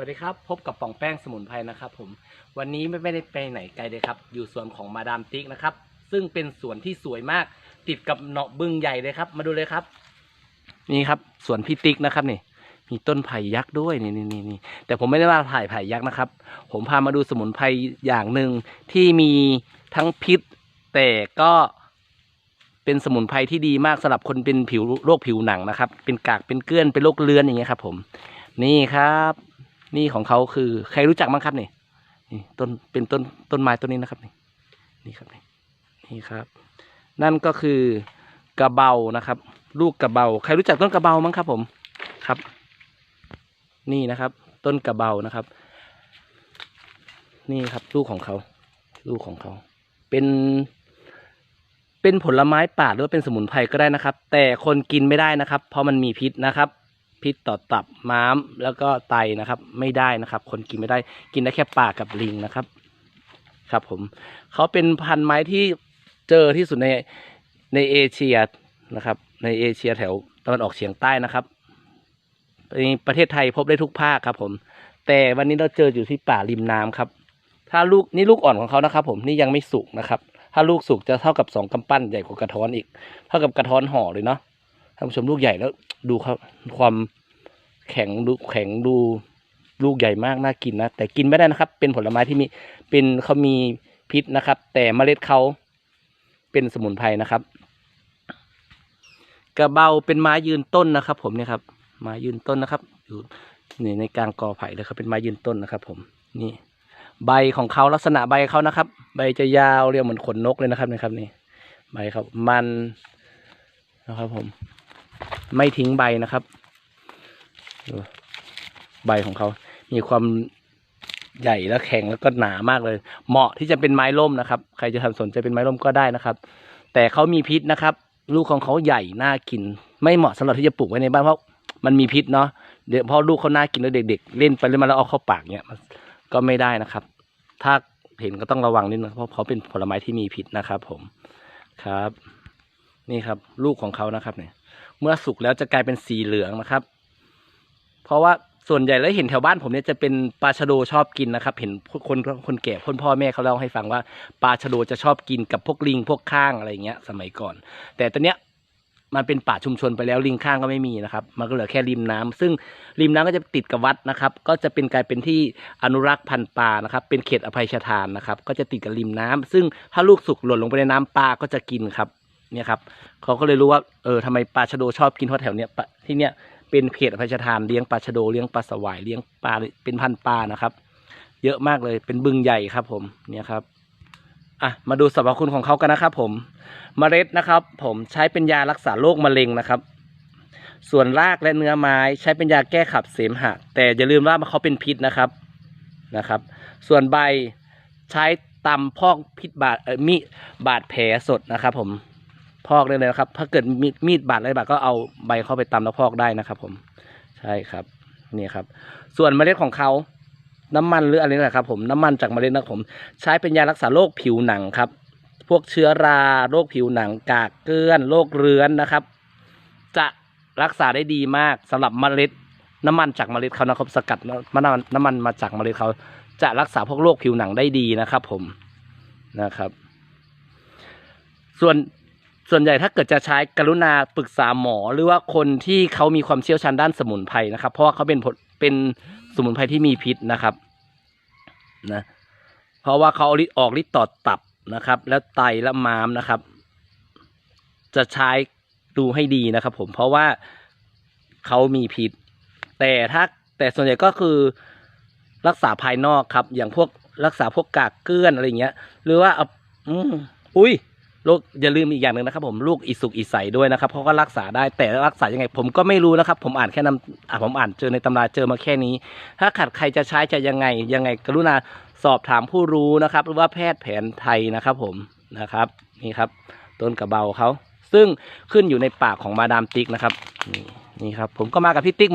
วัสดีครับ พบกับป่องแป้งสมุนไพรนะครับผมวันนี้ไม่ได้ไปไหนไกลเลยครับ อยู่สวนของมาดามติ๊กนะครับ ซึ่งเป็นสวนที่สวยมาก ติดกับเนาะบึงใหญ่เลยครับ มาดูเลยครับ นี่ครับสวนพี่ติ๊กนะครับนี่ มีต้นไผ่ยักษ์ด้วยนี่นี่นี่นี่แต่ผมไม่ได้ว่าถ่ายไผ่ยักษ์นะครับ ผมพามาดูสมุนไพรอย่างหนึ่งที่มีทั้งพิษ แต่ก็เป็นสมุนไพรที่ดีมากสำหรับคนเป็นผิวโรคผิวหนังนะครับ เป็นกากเป็นเกลื่อนเป็นโรคเลือนอย่างเงี้ยครับ ผม นี่ครับ นี่ของเขาคือใครรู้จักมั้งครับนี่นี่ต้นเป็นต้นต้นไม้ต้นนี้นะครับนี่นี่ครับนี่นี่ครับ นั่นก็คือกระเบานะครับ ลูกกระเบา ใครรู้จักต้นกระเบามั้งครับ ผมครับ นี่นะครับ ต้นกระเบานะครับ นี่ครับลูกของเขา ลูกของเขา เป็น เป็นผลไม้ป่าหรือว่าเป็นสมุนไพรก็ได้นะครับ แต่คนกินไม่ได้นะครับ เพราะมันมีพิษนะครับ พิษต่อตับม้ามแล้วก็ไตนะครับ ไม่ได้นะครับ คนกินไม่ได้กินได้แค่ปลากับลิงนะครับ ครับ ผมเขาเป็นพันธุ์ไม้ที่เจอที่สุดในในเอเชียนะครับ ในเอเชียแถวตะวันออกเฉียงใต้นะครับในประเทศไทยพบได้ทุกภาคครับผม แต่วันนี้เราเจออยู่ที่ป่าริมน้ำครับ ถ้าลูกนี่ลูกอ่อนของเขานะครับ ผมนี่ยังไม่สุกนะครับ ถ้าลูกสุกจะเท่ากับสองกำปั้นใหญ่กว่ากระท้อนอีก เท่ากับกระท้อนห่อเลยเนาะท่านผู้ชมลูกใหญ่แล้ว ดูครับความ แข็งดูแข็งดูลูกใหญ่มากน่ากินนะ แต่กินไม่ได้นะครับ เป็นผลไม้ที่มีเป็นเขามีพิษนะครับ แต่เมล็ดเขาเป็นสมุนไพรนะครับ กระเบาเป็นไม้ยืนต้นนะครับ ผมเนี่ยครับไม้ยืนต้นนะครับ อยู่นี่ในกลางกอไผ่เลยครับเป็นไม้ยืนต้นนะครับ ผมนี่ ใบของเขาลักษณะใบเขานะครับ ใบจะยาวเรียวเหมือนขนนกเลยนะครับนี่ครับนี่ใบครับมันนะครับ ผม ไม่ทิ้งใบนะครับ ใบของเขา มีความใหญ่และแข็งแล้วก็หนามากเลย เหมาะที่จะเป็นไม้ร่มนะครับ ใครจะทำสนใจเป็นไม้ร่มก็ได้นะครับ แต่เขามีพิษนะครับ ลูกของเขาใหญ่น่ากิน ไม่เหมาะสำหรับที่จะปลูกไว้ในบ้านเพราะมันมีพิษเนาะเดี๋ยวพอลูกเขาน่ากินแล้วเด็ก ๆ เล่นไปเล่นมาแล้วเอาเข้าปากเนี่ยก็ไม่ได้นะครับ ถ้าเห็นก็ต้องระวังนิดนึงเพราะเขาเป็นผลไม้ที่มีพิษนะครับ ผมครับ นี่ครับ ลูกของเขานะครับเนี่ยเมื่อสุกแล้วจะกลายเป็นสีเหลืองนะครับ เพราะว่าส่วนใหญ่แล้วเห็นแถวบ้านผมเนี่ยจะเป็นปลาชะโดชอบกินนะครับ เห็นคนคนแก่คนพ่อแม่เขาเล่าให้ฟังว่าปลาชะโดจะชอบกินกับพวกลิงพวกข้างอะไรเงี้ยสมัยก่อน แต่ตอนเนี้ยมันเป็นป่าชุมชนไปแล้วลิงข้างก็ไม่มีนะครับ มันก็เหลือแค่ริมน้ำซึ่งริมน้ำก็จะติดกับวัดนะครับ ก็จะเป็นกลายเป็นที่อนุรักษ์พันธุ์ปลานะครับ เป็นเขตอภัยชทานนะครับ ก็จะติดกับริมน้ำซึ่งถ้าลูกสุกหล่นลงไปในน้ำปลาก็จะกินครับ เนี่ยครับเขาก็เลยรู้ว่าเออทำไมปลาชะโดชอบกินเพราะแถวเนี้ยที่เนี้ย เป็นเขตอภัยทานเลี้ยงปลาชะโดเลี้ยงปลาสวายเลี้ยงปลาเป็นพันปลานะครับ เยอะมากเลยเป็นบึงใหญ่ครับ ผมเนี่ยครับอะมาดูสรรพคุณของเขากันนะครับ ผมมเมล็ดนะครับ ผมใช้เป็นยารักษาโรคมะเร็งนะครับ ส่วนรากและเนื้อไม้ใช้เป็นยาแก้ขับเสมหะ แต่อย่าลืมว่ามันเขาเป็นพิษนะครับนะครับ ส่วนใบใช้ตำพอกพิษบาดมีบาดแผลสดนะครับ ผม พอกได้เลยนะครับ ถ้าเกิดมีมีดบาดอะไรบาดก็เอาใบเข้าไปตำแล้วพอกได้นะครับผมใช่ครับนี่ครับ ส่วนเมล็ดของเขาน้ำมันหรืออะไรนะครับ ผมน้ำมันจากเมล็ดนะผม ใช้เป็นยารักษาโรคผิวหนังครับ พวกเชื้อราโรคผิวหนัง กากเกลื่อนโรคเรื้อนนะครับ จะรักษาได้ดีมากสำหรับเมล็ด น้ำมันจากเมล็ดเขานะครับสกัดน้ำมันน้ำมันมาจากเมล็ดเขาจะรักษาพวกโรคผิวหนังได้ดีนะครับ ผมนะครับ ส่วน ส่วนใหญ่ถ้าเกิดจะใช้กรุณาปรึกษาหมอ หรือว่าคนที่เขามีความเชี่ยวชาญด้านสมุนไพรนะครับ เพราะว่าเขาเป็นผลเป็นสมุนไพรที่มีพิษนะครับนะเพราะว่าเขาเอาฤทธิ์ออกฤทธิ์ต่อตับนะครับ แล้วไตและม้ามนะครับ จะใช้ดูให้ดีนะครับ ผมเพราะว่าเขามีพิษ แต่ถ้าแต่ส่วนใหญ่ก็คือรักษาภายนอกครับ อย่างพวกรักษาพวกกากเกลื่อนอะไรเงี้ย หรือว่าเอาอืมอุ้ย โรคอย่าลืมอีกอย่างหนึ่งนะครับ ผมลูกอิสุกอิใสด้วยนะครับเขาก็รักษาได้แต่รักษายังไง ผมก็ไม่รู้นะครับ ผมอ่านแค่นำอะผมอ่านเจอในตำราเจอมาแค่นี้ ถ้าขัดใครจะใช้จะยังไงยังไง กรุณาสอบถามผู้รู้นะครับ หรือว่าแพทย์แผนไทยนะครับ ผมนะครับนี่ครับ ต้นกระเบาเขาซึ่งขึ้นอยู่ในปากของมาดามติ๊กนะครับนี่นี่ครับ ผมก็มากับพี่ติ๊กเหมือน